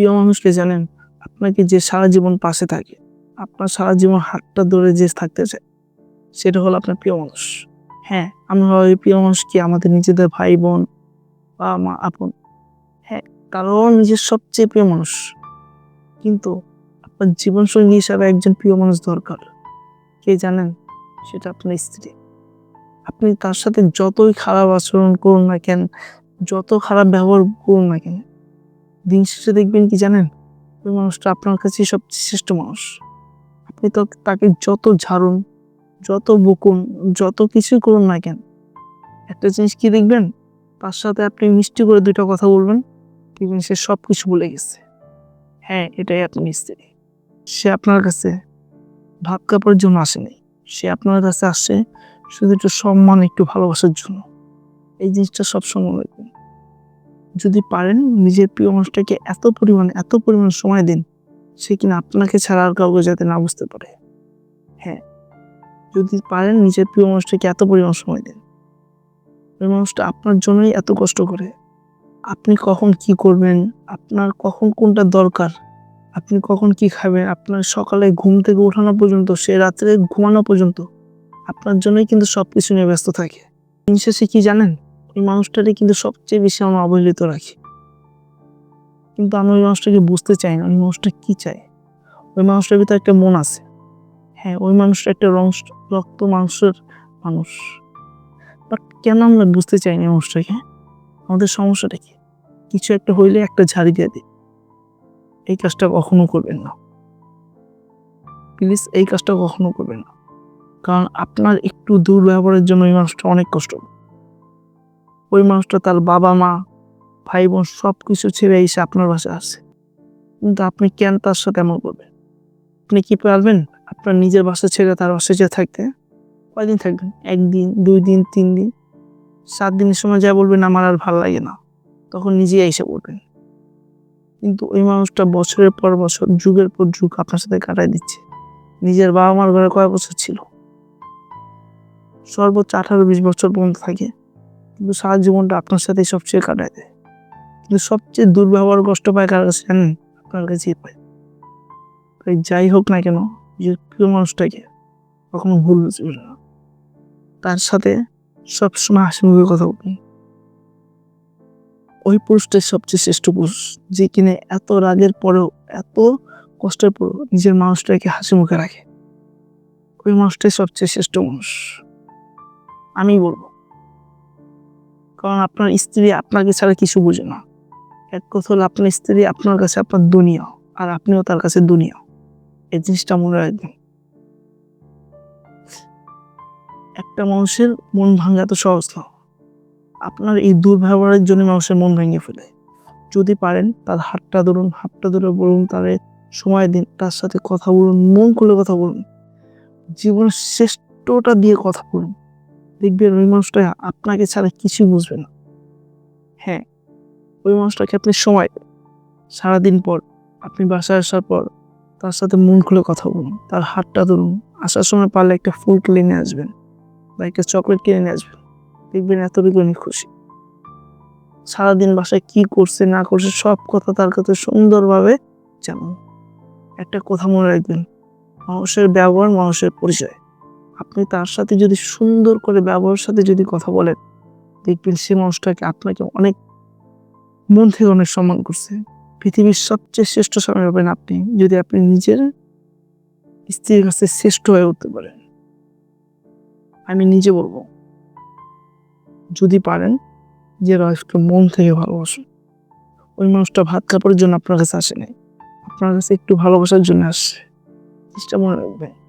প্রিয় মানুষকে জানেন, আপনাকে যে সারা জীবন পাশে থাকে, আপনার সারা জীবন হাতটা ধরে যে থাকতে চায়, সেটা হলো আপনার প্রিয় মানুষ। হ্যাঁ আমরা ভাবি প্রিয় মানুষ কি আমাদের নিজেদের ভাই বোন বা মা, আপন? হ্যাঁ কারণ নিজের সবচেয়ে প্রিয় মানুষ, কিন্তু আপনার জীবনসঙ্গী হিসাবে একজন প্রিয় মানুষ দরকার। কে জানেন? সেটা আপনার স্ত্রী। আপনি তার সাথে যতই খারাপ আচরণ করুন না কেন, যত খারাপ ব্যবহার করুন না কেন দিন শেষে দেখবেন কি জানেন? ওই মানুষটা আপনার কাছে সবচেয়ে শ্রেষ্ঠ মানুষ। আপনি তো তাকে যত ঝাড়ুন, যত বকুন, যত কিছু করুন না কেন, একটা জিনিস কি দেখবেন? তার সাথে আপনি মিষ্টি করে দুইটা কথা বলবেন, দেখবেন সে সব কিছু ভুলে গেছে। হ্যাঁ এটাই আপনি স্ত্রী সে আপনার কাছে ভাত কাপড়ের জন্য আসেনি। সে আপনার কাছে আসে শুধু একটু সম্মান, একটু ভালোবাসার জন্য। এই জিনিসটা সবসময় রাখবেন যদি পারেন নিজের প্রিয় মানুষটাকে এত পরিমাণে, এত পরিমাণ সময় দিন, সে কিনা আপনাকে ছাড়া আর কাউকে যাতে না বুঝতে পারে। হ্যাঁ যদি পারেন নিজের প্রিয় মানুষটাকে এত পরিমাণ সময় দিন। ওই মানুষটা আপনার জন্যই এত কষ্ট করে। আপনি কখন কি করবেন? আপনার কখন কোনটা দরকার? আপনি কখন কি খাবেন? আপনার সকালে ঘুম থেকে ওঠানো পর্যন্ত, সে রাত্রে ঘুমানো পর্যন্ত, আপনার জন্যই কিন্তু সব কিছু নিয়ে ব্যস্ত থাকে। দিন শেষে কি জানেন? ওই মানুষটারই কিন্তু সবচেয়ে বেশি আমরা অবহেলিত রাখি। কিন্তু আমি ওই মানুষটাকে বুঝতে চাই না, ওই মানুষটা কি চায়? ওই মানুষটার ভিতরে একটা মন আছে। হ্যাঁ ওই মানুষটা একটা রং- রক্ত মাংসের মানুষ। বাট কেন আমরা বুঝতে চাই না এই মানুষটাকে? আমাদের সমস্যাটা কি? কিছু একটা হইলে একটা ঝাড়ি দিয়ে দিই। এই কাজটা কখনো করবেন না। প্লিজ এই কাজটা কখনো করবেন না। কারণ আপনার একটু দুর্ব্যবহারের জন্য ওই মানুষটা অনেক কষ্ট। ওই মানুষটা তার বাবা মা, ভাই বোন সব কিছু ছেড়ে এসে আপনার বাসায় আসে। কিন্তু আপনি কেন তার সাথে এমন করবেন? আপনি কি পারবেন আপনার নিজের বাসা ছেড়ে তার বাসায় যেয়ে থাকতে? কয়দিন থাকবেন? একদিন দুই দিন তিন দিন সাত দিনের সময় যা বলবেন আমার আর ভালো লাগে না। তখন নিজেই এসে বলবেন কিন্তু ওই মানুষটা বছরের পর বছর, যুগের পর যুগ আপনার সাথে কাটাই দিচ্ছে। নিজের বাবা মার ঘরে কয় বছর ছিল? সর্বোচ্চ আঠারো বিশ বছর পর্যন্ত থাকে। কিন্তু সারা জীবনটা আপনার সাথে সবচেয়ে কাটায় দেয়। কিন্তু সবচেয়ে দুর্ব্যবহার কষ্ট পায় কার কাছে জানেন? আপনার কাছেই পায়। তাই যাই হোক না কেন যে প্রিয় মানুষটাকে কখনো ভুল বুঝবে না। তার সাথে সবসময় হাসি মুখে কথা বলবেন ওই পুরুষটাই সবচেয়ে শ্রেষ্ঠ পুরুষ, যে কিনে এত রাগের পরেও, এত কষ্টের পরেও নিজের মানুষটাকে হাসি মুখে রাখে। ওই মানুষটাই সবচেয়ে শ্রেষ্ঠ মানুষ আমি বলব। কারণ আপনার স্ত্রী আপনাকে ছাড়া কিছু বুঝে না। এক কথা হলো আপনার স্ত্রী আপনার কাছে আপনার দুনিয়া আর আপনিও তার কাছে দুনিয়া। এই জিনিসটা মনে রাখবেন। একটা মানুষের মন ভাঙা তো সহজ না। আপনার এই দুর্ব্যবহারের জন্য মানুষের মন ভেঙে ফেলে। যদি পারেন, তার হাতটা ধরুন, হাতটা ধরে বলুন, তার সময় দিন, তার সাথে কথা বলুন, মন খুলে কথা বলুন। জীবনের শ্রেষ্ঠটা দিয়ে কথা বলুন। দেখবেন ওই মানুষটা আপনাকে ছাড়া কিছুই বুঝবে না। হ্যাঁ ওই মানুষটাকে আপনি সময় সারাদিন পর আপনি বাসায় আসার পর তার সাথে মন খুলে কথা বলুন, তার হাতটা ধরুন। আসার সময় পারলে একটা ফুল কিনে নিয়ে আসবেন, বা একটা চকলেট কিনে নিয়ে আসবেন। দেখবেন এতটুকু উনি খুশি। সারাদিন বাসায় কি করছে, না করছে, সব কথা তার কাছে সুন্দরভাবে জানুন। একটা কথা মনে রাখবেন, মানুষের ব্যবহার, মানুষের পরিচয়। আপনি তার সাথে যদি সুন্দর করে ব্যবহারের সাথে যদি কথা বলেন, দেখবেন সে মানুষটাকে আপনাকে অনেক মন থেকে অনেক সম্মান করছে। পৃথিবীর সবচেয়ে শ্রেষ্ঠ সময় পাবেন আপনি, যদি আপনি নিজের স্ত্রীর কাছে শ্রেষ্ঠ হয়ে উঠতে পারেন। আমি নিজে বলব, যদি পারেন যে ওয়াইফকে মন থেকে ভালোবাসুন। ওই মানুষটা ভাত কাপড়ের জন্য আপনার কাছে আসে নাই আপনার কাছে একটু ভালোবাসার জন্য আসছে। চেষ্টা মনে রাখবেন।